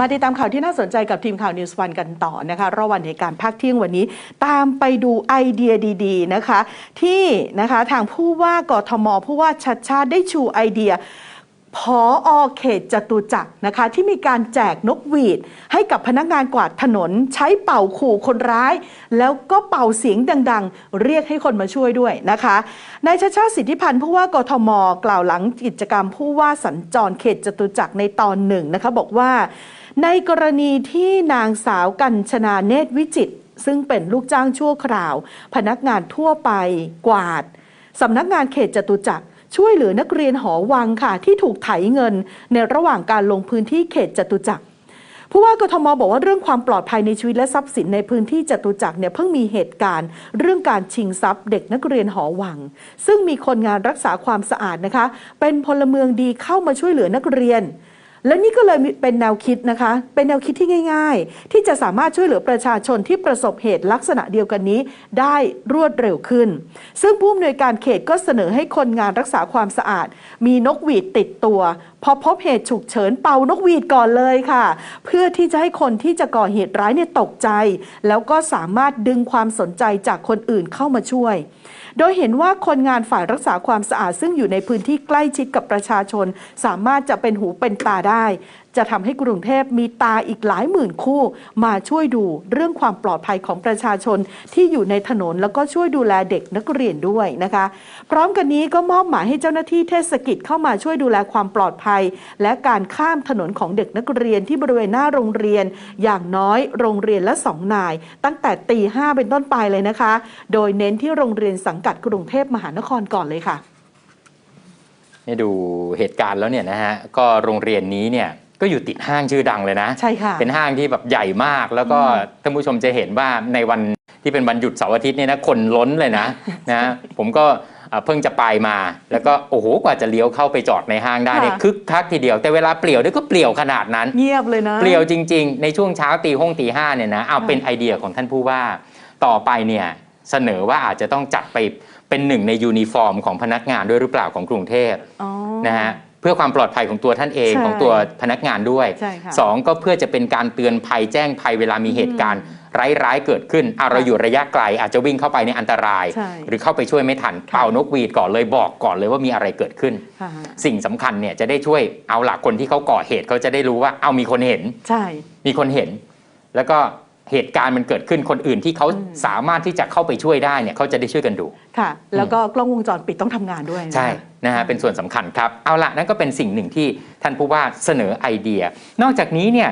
มาติดตามข่าวที่น่าสนใจกับทีมข่าว News วันกันต่อนะคะระหว่างเหตุการณ์ภาคเที่ยงวันนี้ ตามไปดูไอเดียดีๆนะคะ ที่นะคะทางผู้ว่ากทม ผู้ว่าชัดชาติได้ชูไอเดียพออเขตจตุจักรนะคะ ที่มีการแจกนกหวีด ให้กับพนักงานกวาดถนน ใช้เป่าขู่คนร้าย แล้วก็เป่าเสียงดัง ๆ เรียกให้คนมาช่วยด้วยนะคะนายชาชาสิทธิพันธ์ผู้ว่ากทม กล่าวหลังกิจกรรมผู้ว่าสัญจรเขตจตุจักรในตอนหนึ่งนะคะบอกว่า ในกรณีที่นางสาวกัญชนาเนตรวิจิต ซึ่งเป็นลูกจ้างชั่วคราว พนักงานทั่วไปกวาดสำนักงานเขตจตุจักรช่วยเหลือนักเรียนหอวังค่ะ ที่ถูกไถเงิน ในระหว่างการลงพื้นที่เขตจตุจักรผู้ว่ากทมบอกว่าเรื่องความปลอดภัยในชีวิตและทรัพย์สินในพื้นที่จตุจักรเนี่ยเพิ่งมีเหตุการณ์ เรื่องการชิงทรัพย์เด็กนักเรียนหอวัง ซึ่งมีคนงานรักษาความสะอาดนะคะ เป็นพลเมืองดีเข้ามาช่วยเหลือนักเรียน และนี่ก็เลยเป็นแนวคิดนะคะ เป็นแนวคิดที่ง่าย ๆ ที่จะสามารถช่วยเหลือประชาชนที่ประสบเหตุลักษณะเดียวกันนี้ ได้รวดเร็วขึ้น ซึ่งผู้อำนวยการเขตก็เสนอให้คนงานรักษาความสะอาด มีนกหวีดติดตัว พอพบเหตุฉุกเฉินเป่านกหวีดก่อนเลยค่ะ เพื่อที่จะให้คนที่จะก่อเหตุร้ายเนี่ยตกใจ แล้วก็สามารถดึงความสนใจจากคนอื่นเข้ามาช่วย โดยเห็นว่าคนงานฝ่ายรักษาความสะอาดซึ่งอยู่ในพื้นที่ใกล้ชิดกับประชาชน สามารถจะเป็นหูเป็นตาได้จะทำให้กรุงเทพมีตาอีกหลายหมื่นคู่ มาช่วยดูเรื่องความปลอดภัยของประชาชนที่อยู่ในถนนแล้วก็ช่วยดูแลเด็กนักเรียนด้วยนะคะ พร้อมกันนี้ก็มอบหมายให้เจ้าหน้าที่เทศกิจเข้ามาช่วยดูแลความปลอดภัย และการข้ามถนนของเด็กนักเรียนที่บริเวณหน้าโรงเรียน อย่างน้อยโรงเรียนละสองนาย ตั้งแต่ตีห้าเป็นต้นไปเลยนะคะ โดยเน้นที่โรงเรียนสังกัดกรุงเทพมหานครก่อนเลยค่ะ นี่ดูเหตุการณ์แล้วเนี่ยนะฮะก็โรงเรียนนี้เนี่ยก็อยู่ติดห้างชื่อดังเลยนะ ใช่ค่ะ เป็นห้างที่แบบใหญ่มาก แล้วก็ท่านผู้ชมจะเห็นว่าในวันที่เป็นวันหยุดเสาร์อาทิตย์เนี่ยนะคนล้นเลยนะนะผมก็เอ่อเพิ่งจะไปมา แล้วก็โอ้โหกว่าจะเลี้ยวเข้าไปจอดในห้างได้เนี่ยค่ะคึกคักทีเดียวแต่เวลาเปลี่ยวเนี่ยก็เปลี่ยวขนาดนั้น เงียบเลยนะ เปลี่ยวจริง ๆ ในช่วงเช้าตีห้องตีห้าเนี่ยนะเอาค่ะเป็นไอเดียของท่านผู้ว่าต่อไปเนี่ย เสนอว่าอาจจะต้องจัดไปเป็นหนึ่งในยูนิฟอร์มของพนักงานด้วยหรือเปล่าของกรุงเทพอ๋อนะฮะเพื่อความปลอดภัยของตัวท่านเองใช่ของตัวพนักงานด้วยใช่ค่ะ สองก็เพื่อจะเป็นการเตือนภัยแจ้งภัยเวลามีเหตุการณ์ร้ายๆเกิดขึ้นอะเราอยู่ระยะไกล อาจจะวิ่งเข้าไปในอันตราย ใช่ หรือเข้าไปช่วยไม่ทันค่ะเป่านกหวีดก่อนเลยบอกก่อนเลยว่ามีอะไรเกิดขึ้น ค่ะสิ่งสำคัญเนี่ยจะได้ช่วยเอาหลักคนที่เขาก่อเหตุเขาจะได้รู้ว่าเอามีคนเห็น ใช่ มีคนเห็น แล้วก็ เหตุการณ์มันเกิดขึ้นคนอื่นที่เขาอืมสามารถที่จะเข้าไปช่วยได้เนี่ยเขาจะได้ช่วยกันดู ค่ะ แล้วก็กล้องวงจรปิดต้องทำงานด้วยนะคะใช่นะฮะเป็นส่วนสำคัญครับ เอาละนั่นก็เป็นสิ่งหนึ่งที่ท่านผู้ว่าเสนอไอเดีย นอกจากนี้เนี่ย